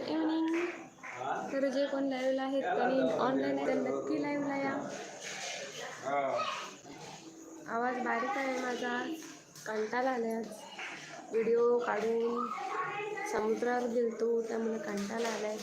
Good evening तर जे कोण लाईव्हला आहेत त्यांनी ऑनलाईन तर नक्की लाईव्हला या आवाज बारीक आहे माझा कंटाळा आला आज व्हिडिओ काढून समुद्रावर गेलतो त्यामुळे कंटाळा आला आहे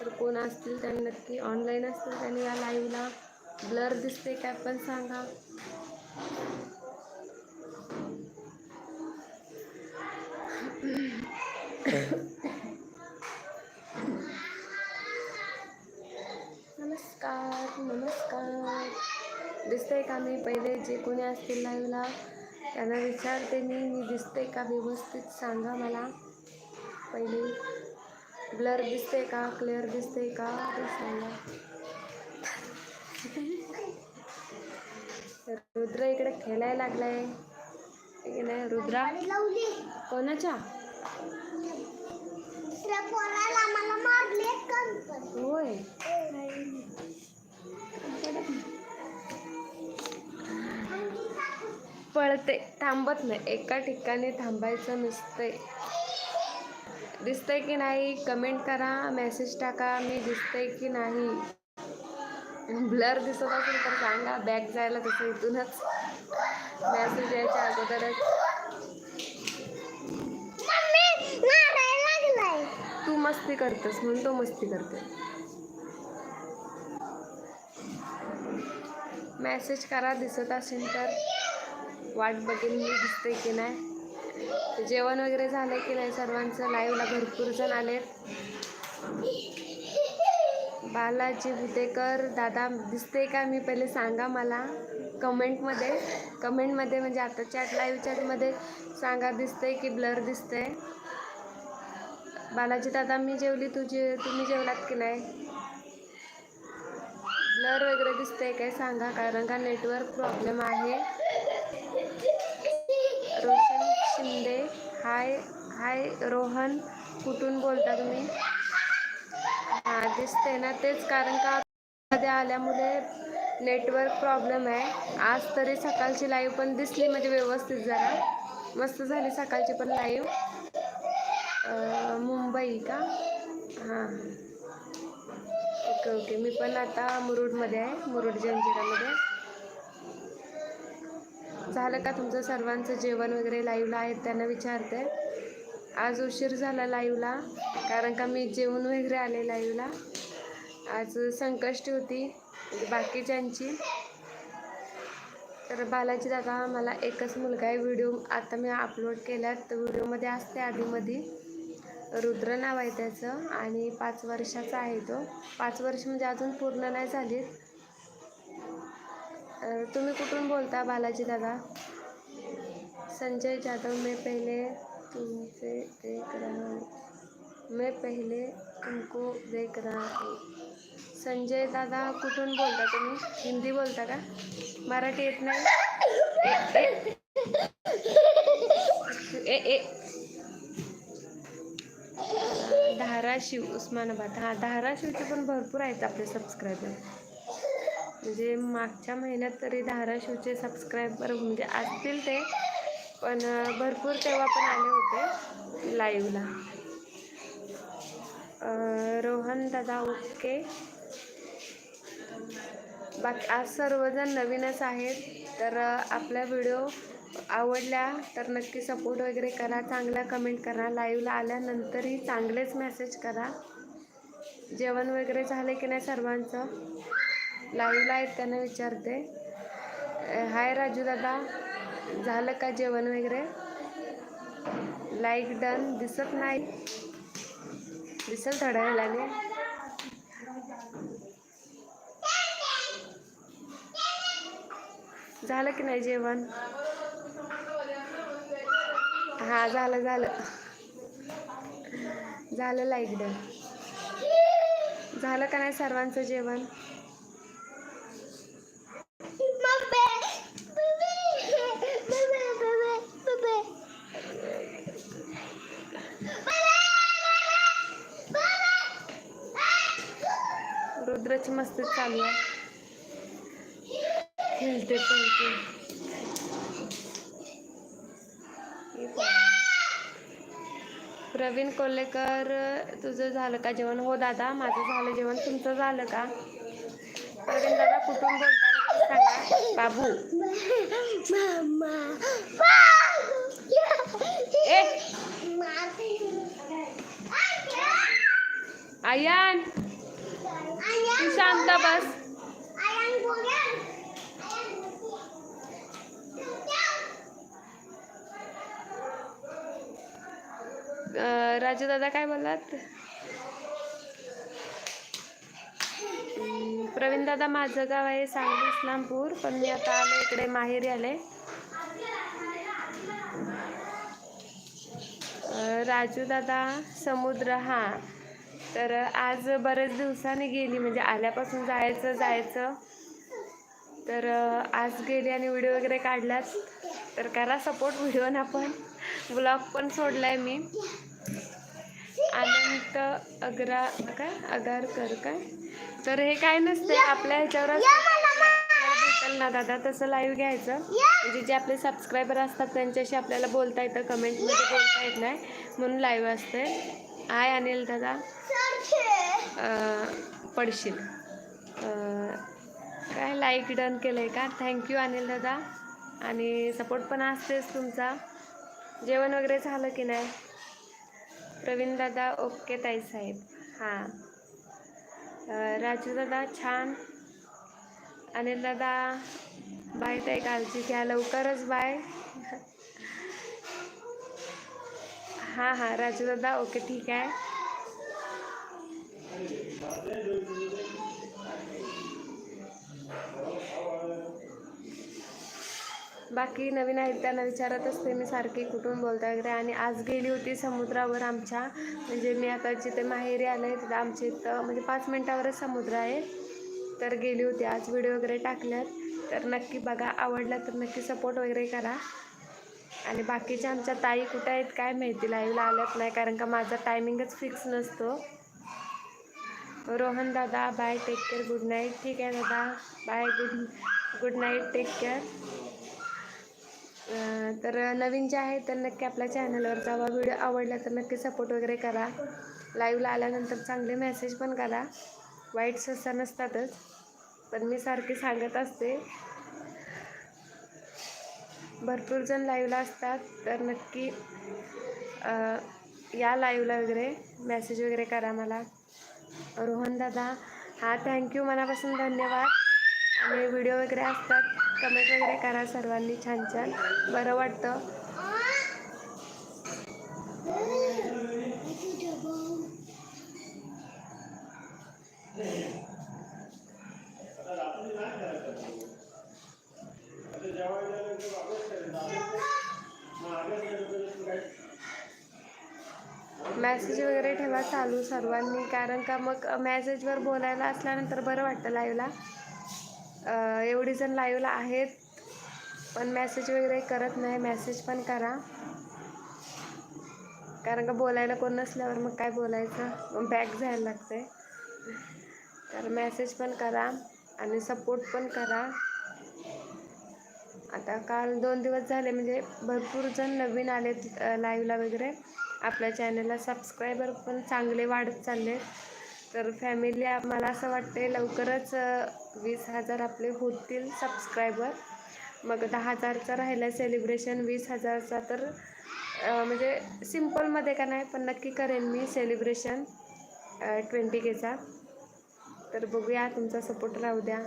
तर कोण असतील त्यांनी नक्की ऑनलाईन असतील त्यांनी या लाईव्हला ब्लर दिसते काय पण सांगा का मी पहिले जे कोणी असतील लाईव्हला त्यांना विचारते मी मी दिसते का व्यवस्थित सांगा मला. पहिले ब्लर दिसते का क्लिअर दिसते का ते सांगा. रुद्र इकडे खेळायला लागलाय. की नाही रुद्रा? कोणाच्या? होय. पळते. थांबत नाही. एका ठिकाणी थांबायचं नसतंय. दिसतंय की नाही? कमेंट करा. मेसेज टाका. मी दिसतंय की नाही? ब्लर दिसत असेल तर सांगा. बॅग जायला तसं इथूनच मेसेज यायच्या अगोदरच. तू मस्ती करतेस म्हणून तो मस्ती करते मेसेज करा. दिसत असेल तर. वाट बघेन मी दिसते की नाही. जेवण वगैरे झालं की नाही सर्वांचं? लाईव्हला भरपूर जण आलेत बालाजी बुदेकर दादा दिसते का मी? पहिले सांगा मला. कमेंटमध्ये. कमेंटमध्ये म्हणजे आता चॅट लाईव्ह चॅटमध्ये सांगा दिसतंय की ब्लर दिसतंय? बालाजी दादा मी जेवली तुझी तुम्ही जेवलात की नाही? ब्लर वगैरे दिसतंय काय? सांगा कारण का नेटवर्क प्रॉब्लेम आहे. रोशन शिंदे. हाय हाय रोहन. कुठून बोलता तुम्ही? हां दिसते ना तेच कारण का मध्ये आल्यामुळे नेटवर्क प्रॉब्लेम आहे. आज तरी सकाळची लाईव्ह पण दिसली म्हणजे व्यवस्थित जरा. मस्त झाली सकाळची पण लाईव्ह मुंबई का? हां. Okay okay. मी पण आता मुरुडमध्ये आहे मुरुड जंजिरामध्ये. झालं का तुमचं सर्वांचं जेवण वगैरे लाईव्हला आहेत त्यांना विचारते. आज उशीर झाला लाईव्हला कारण का मी जेवण वगैरे आले लाईव्हला आज संकष्टी होती बाकीच्यांची. तर बालाजी दादा मला एकच मुलगा आहे व्हिडिओ आता मी अपलोड केला तर व्हिडिओमध्ये असते आधीमध्ये रुद्र नाव आहे त्याचं आणि पाच वर्षाचा आहे तो. पाच वर्ष म्हणजे अजून पूर्ण नाही झालीत. तुम्ही कुठून बोलता बालाजी दादा? संजय जाधव मी पहिले तुमसे देख रहा हूँ. मैं पहले तुमको देख रहा हूँ. संजय दादा कुठून बोलता तुम्ही? हिंदी बोलता का? मराठी येत नाही? ए, ए, ए धाराशिव उस्मानाबाद. हां धाराशिवचे पण भरपूर आहेत आपले सबस्क्रायबर म्हणजे मागच्या महिन्यात तरी धाराशिवचे सबस्क्रायबर म्हणजे असतील ते पण भरपूर तेव्हा पण आले होते लाईव्हला रोहन दादा ओके बाकी आज सर्वजण नवीनच आहेत तर आपला व्हिडिओ आवडल्या तर नक्की सपोर्ट वगैरे करा चांगला कमेंट करा लाईव्हला आल्यानंतरही चांगलेच मेसेज करा. जेवण वगैरे झाले की नाही सर्वांचं? लाईव्हला आहेत त्यांना विचारते. हाय राजू दादा झालं का जेवण वगैरे? लाईक डन दिसत नाही. दिसत थोड्या वेळाने. झालं की नाही जेवण? हा झालं झालं. झालं लाईक डन. झालं का नाही सर्वांचं जेवण? रुद्राची मस्ती चालू आहे. खेळते पहा. प्रवीण कोल्हेकर तुझं झालं का जेवण? हो दादा माझं झालं जेवण. तुमचं झालं का? प्रवीण दादा कुठून बोलता नक्की सांगा. बाबू. ए! आयान तू शांत बस. राजू दादा काय बोललात? प्रवीण दादा माझं गाव आहे सांगली इस्लामपूर पण मी आता आले इकडे माहेरी आले राजू दादा समुद्र हा. तर आज बरेच दिवसांनी गेली म्हणजे आल्यापासून जायचं जायचं. तर आज गेली आणि व्हिडिओ वगैरे काढलाच तर करा सपोर्ट व्हिडिओना पण ब्लॉग पण सोडलाय मी. अनंत अग्रा काय अगारकर काय तर हे काय नसते आपल्या ह्याच्यावरच भेटेल ना दादा तसं लाईव्ह घ्यायचं. म्हणजे जे आपले सबस्क्रायबर असतात त्यांच्याशी आपल्याला बोलता येतं कमेंटमध्ये बोलता येत नाही. म्हणून लाईव्ह असते आय अनिल दादा. पडशील. काय लाईक डन केलं आहे का थँक्यू अनिल दादा. आणि सपोर्ट पण असतेच तुमचा. जेवण वगैरे झालं की नाही? प्रवीण दादा ओके ताई साहेब. हां. राजू दादा छान. अनिल दादा बाय ताई काळजी घ्या. लवकरच बाय हां हां राजू दादा ओके ठीक आहे बाकी नवीन आहेत त्यांना विचारत असते मी सारखी कुठून बोलता वगैरे. आणि आज गेली होती समुद्रावर आमच्या. म्हणजे मी आता जिथे माहेरी आले तिथं आमच्या इथं म्हणजे पाच मिनटावरच समुद्र आहे. तर गेली होती आज व्हिडिओ वगैरे टाकल्यात. तर नक्की बघा आवडला तर नक्की सपोर्ट वगैरे करा. आणि बाकीच्या आमच्या ताई कुठं आहेत काय माहिती लाईव्हला आल्यात नाही कारण का माझा टायमिंगच फिक्स नसतो. रोहन दादा bye take care good night ठीक आहे दादा bye good good night take care तर नवीन जे आहे तर नक्की आपल्या चॅनलवर जावा. व्हिडिओ आवडला तर नक्की सपोर्ट वगैरे करा. लाईव्हला आल्यानंतर चांगले मेसेज पण करा. वाईट ससा नसतातच. पण मी सारखी सांगत असते. भरपूर जण लाईव्हला असतात तर नक्की या लाईव्हला वगैरे मेसेज वगैरे करा मला. रोहन दादा हा थँक्यू मनापासून धन्यवाद. आणि व्हिडिओ वगैरे असतात कमेंट वगैरे करा सर्वांनी छान छान. बरं वाटतं. मॅसेज वगैरे ठेवा चालू सर्वांनी कारण का मग मॅसेजवर बोलायला असल्यानंतर बरं वाटतं लाईव्हला एवढी जण लाईव्हला आहेत पण मॅसेज वगैरे करत नाही. मेसेज पण करा. कारण का बोलायला कोण नसल्यावर मग काय बोलायचं? मग बॅक जायला लागते. तर मॅसेज पण करा आणि सपोर्ट पण करा. आता काल दोन दिवस झाले म्हणजे भरपूर जण नवीन आलेत लाईव्हला वगैरे. आपल्या चॅनलला सबस्क्रायबर पण चांगले वाढत चालले तर फॅमिली मला असं वाटते लवकरच वीस हजार आपले होतील सबस्क्रायबर. मग दहा हजारचा राहिलं सेलिब्रेशन वीस हजारचा तर म्हणजे सिम्पलमध्ये का नाही पण नक्की करेन मी सेलिब्रेशन ट्वेंटी केचा तर बघूया तुमचा सपोर्ट राहू द्या.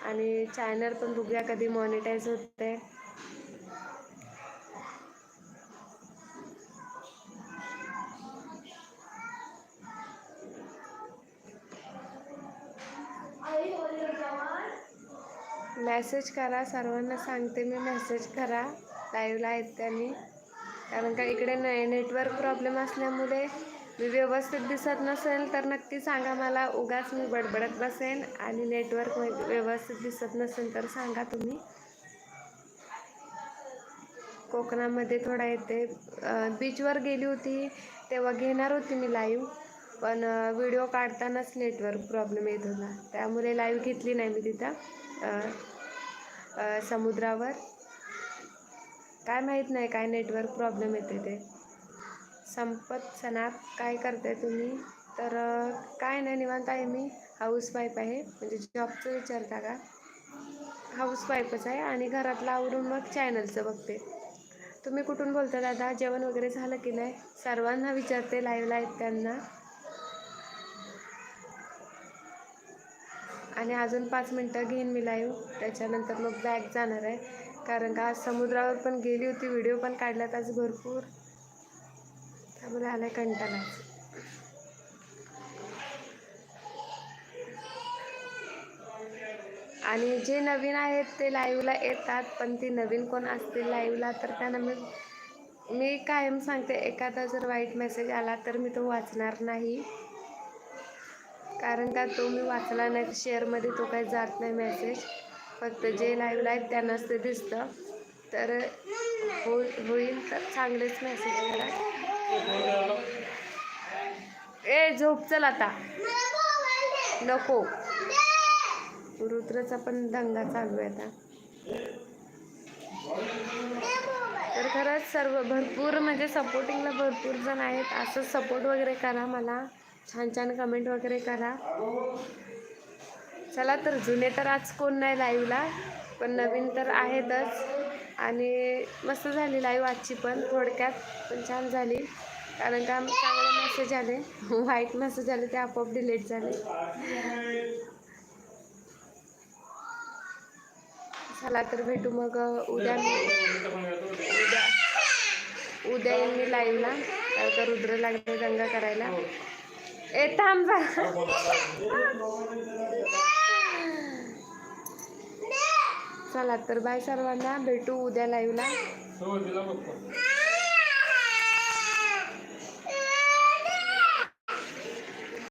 आणि चॅनल पण बघूया कधी मॉनिटाईज होते मेसेज करा सर्वांना सांगते मी मेसेज करा. लाईव्हला आहेत त्यांनी. कारण का इकडे ने नेटवर्क प्रॉब्लेम असल्यामुळे मी व्यवस्थित दिसत नसेल तर नक्की सांगा मला. उगाच मी बडबडत बसेन आणि नेटवर्क व्यवस्थित दिसत नसेल तर सांगा तुम्ही. कोकणामध्ये थोडा येते. बीचवर गेली होती तेव्हा घेणार होती मी लाईव्ह पण व्हिडिओ काढतानाच नेटवर्क प्रॉब्लेम येत होता. त्यामुळे लाईव्ह घेतली नाही मी तिथं. समुद्रावर? काय माहीत नाही काय नेटवर्क प्रॉब्लेम येते ते. संपत सनाप काय करताय तुम्ही? तर काय नाही निवांत आहे मी. हाऊस वाईफ आहे म्हणजे जॉबचं विचारता का? हाऊस वाईफच आहे आणि घरातलं आवरून मग चॅनलचं बघते. तुम्ही कुठून बोलता दादा? जेवण वगैरे झालं की नाही? सर्वांना विचारते लाईव्हला आहेत त्यांना. आणि अजून पाच मिनटं घेईन मी लाईव्ह त्याच्यानंतर मग बॅग जाणार आहे. कारण का आज समुद्रावर पण गेली होती व्हिडिओ पण काढल्यात आज भरपूर. त्यामुळे आलाय कंटाळा. आणि जे नवीन आहेत ते लाईव्हला येतात पण ती नवीन कोण असतील लाईव्हला तर त्यांना मी मी कायम सांगते एखादा जर वाईट मेसेज आला तर मी तो वाचणार नाही. कारण का तो मी वाचला नाही शेअरमध्ये तो काही जात नाही मेसेज फक्त जे लाईव्हला आहेत त्यांनाच ते दिसतं. तर हो होईल तर चांगलेच मेसेज करा. ए झोप चल आता. नको. रुद्रचा पण दंगा चालू आहे आता. तर खरंच सर्व भरपूर म्हणजे सपोर्टिंगला भरपूर जण आहेत. असं सपोर्ट वगैरे करा मला. छान छान कमेंट वगैरे करा. चला तर जुने तर आज कोण नाही लाईव्हला पण नवीन तर आहेतच. आणि मस्त झाली लाईव्ह आजची पण थोडक्यात पण छान झाली. कारण का चांगले मेसेज आले. वाईट मेसेज आले ते आपोआप डिलीट झाले. चला तर भेटू मग उद्या. मी उद्या उद्या येईन मी लाईव्हला कारण रुद्र लागले गंगा करायला. ए थांब जा. चला तर बाय सर्वांना. भेटू उद्या लाईव्हला